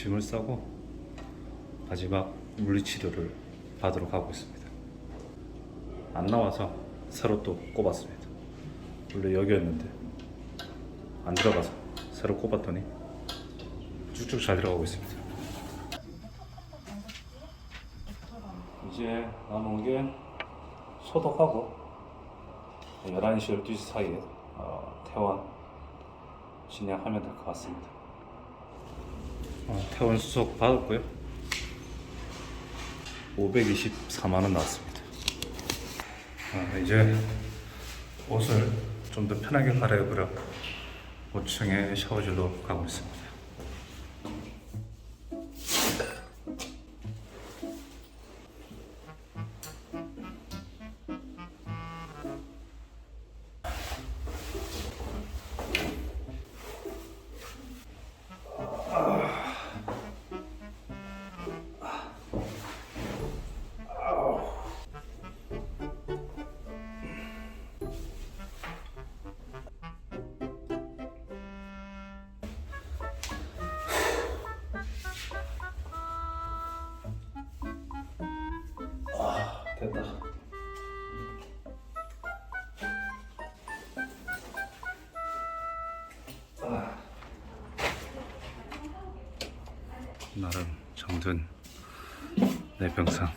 짐을 싸고 마지막 물리치료를 받으러 가고 있습니다. 안 나와서 새로 또 꼽았습니다. 원래 여기였는데 안 들어가서 새로 꼽았더니 쭉쭉 잘 들어가고 있습니다. 이제 남은 게 소독하고 11시, 12시 사이에 어, 퇴원 진행하면 될 것 같습니다. 어, 퇴원 수속 받았고요. 524만 원 나왔습니다. 아, 이제 옷을 좀 더 편하게 갈아입으려 5층의 샤워실로 가고 있습니다. 됐다. 나름 정든 내 병상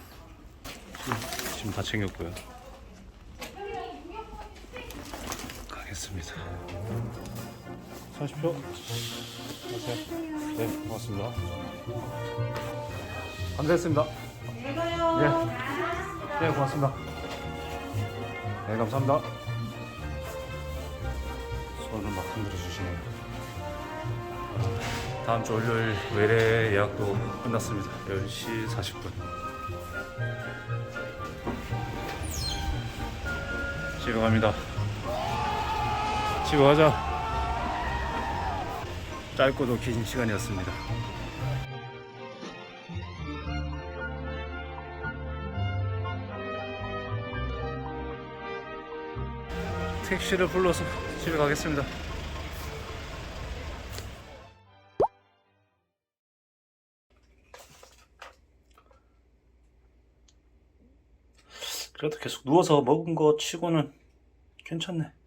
지금 다 챙겼고요. 가겠습니다. 사십시오. 안녕하세요. 네, 고맙습니다. 감사했습니다. 예. 네, 고맙습니다. 네, 감사합니다. 손을 막 흔들어 주시네요. 다음 주 월요일 외래 예약도 끝났습니다. 10시 40분. 집에 갑니다. 집에 가자. 짧고도 긴 시간이었습니다. 택시를 불러서 집에 가겠습니다. 그래도 계속 누워서 먹은 거 치고는 괜찮네.